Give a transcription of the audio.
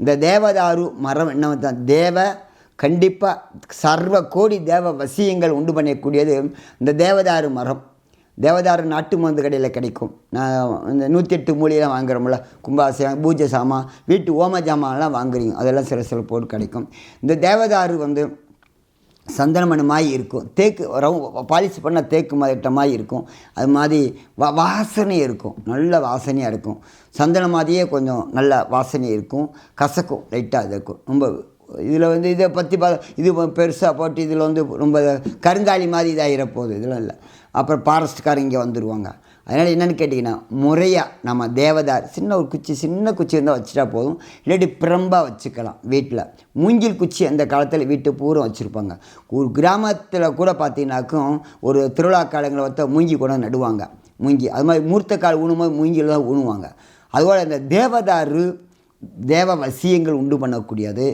இந்த தேவதாரு மரம் என்ன தான் தேவ கண்டிப்பாக சர்வ கோடி தேவ வசியங்கள் உண்டு பண்ணக்கூடியது இந்த தேவதாரு மரம். தேவதாரு நாட்டு மருந்து கடையில் கிடைக்கும். நான் இந்த நூற்றி எட்டு மூலியெல்லாம் வாங்குறோம்ல கும்பாசம் பூஜை சாமான் வீட்டு ஓம ஜாமான்லாம் வாங்குறீங்க. அதெல்லாம் சில சில போட்டு கிடைக்கும். இந்த தேவதாரு வந்து சந்தனமணமாய் இருக்கும் தேக்கு ரவு பாலிஷ் பண்ண தேக்கு மாதிரி இருக்கும் அது மாதிரி வா வாசனை இருக்கும் நல்ல வாசனையாக இருக்கும் சந்தனம் மாதிரியே கொஞ்சம் நல்ல வாசனை இருக்கும் கசக்கும் லைட்டாக அது இருக்கும். ரொம்ப இதில் வந்து இதை பற்றி பா இது பெருசாக போட்டு இதில் வந்து ரொம்ப கருங்காலி மாதிரி இதாகிற போகுது இதெல்லாம் இல்லை. அப்புறம் ஃபாரஸ்ட்காரங்க இங்கே வந்துடுவாங்க அதனால் என்னென்னு கேட்டிங்கன்னா முறையாக நம்ம தேவதார் சின்ன ஒரு குச்சி சின்ன குச்சி இருந்தால் வச்சுட்டா போதும். இல்லாட்டி பிரம்பாக வச்சுக்கலாம் வீட்டில் மூங்கில் குச்சி அந்த காலத்தில் வீட்டு பூரம் வச்சுருப்பாங்க. ஒரு கிராமத்தில் கூட பார்த்தீங்கன்னாக்கும் ஒரு திருவிழா காலங்களை வந்து மூங்கி கூட நடுவாங்க. மூங்கி. அது மாதிரி மூர்த்த கால் ஊனும்போது மூங்கில் தான் ஊனுவாங்க. அதுபோல் இந்த தேவதாரு தேவ வசியங்கள் உண்டு பண்ணக்கூடியது.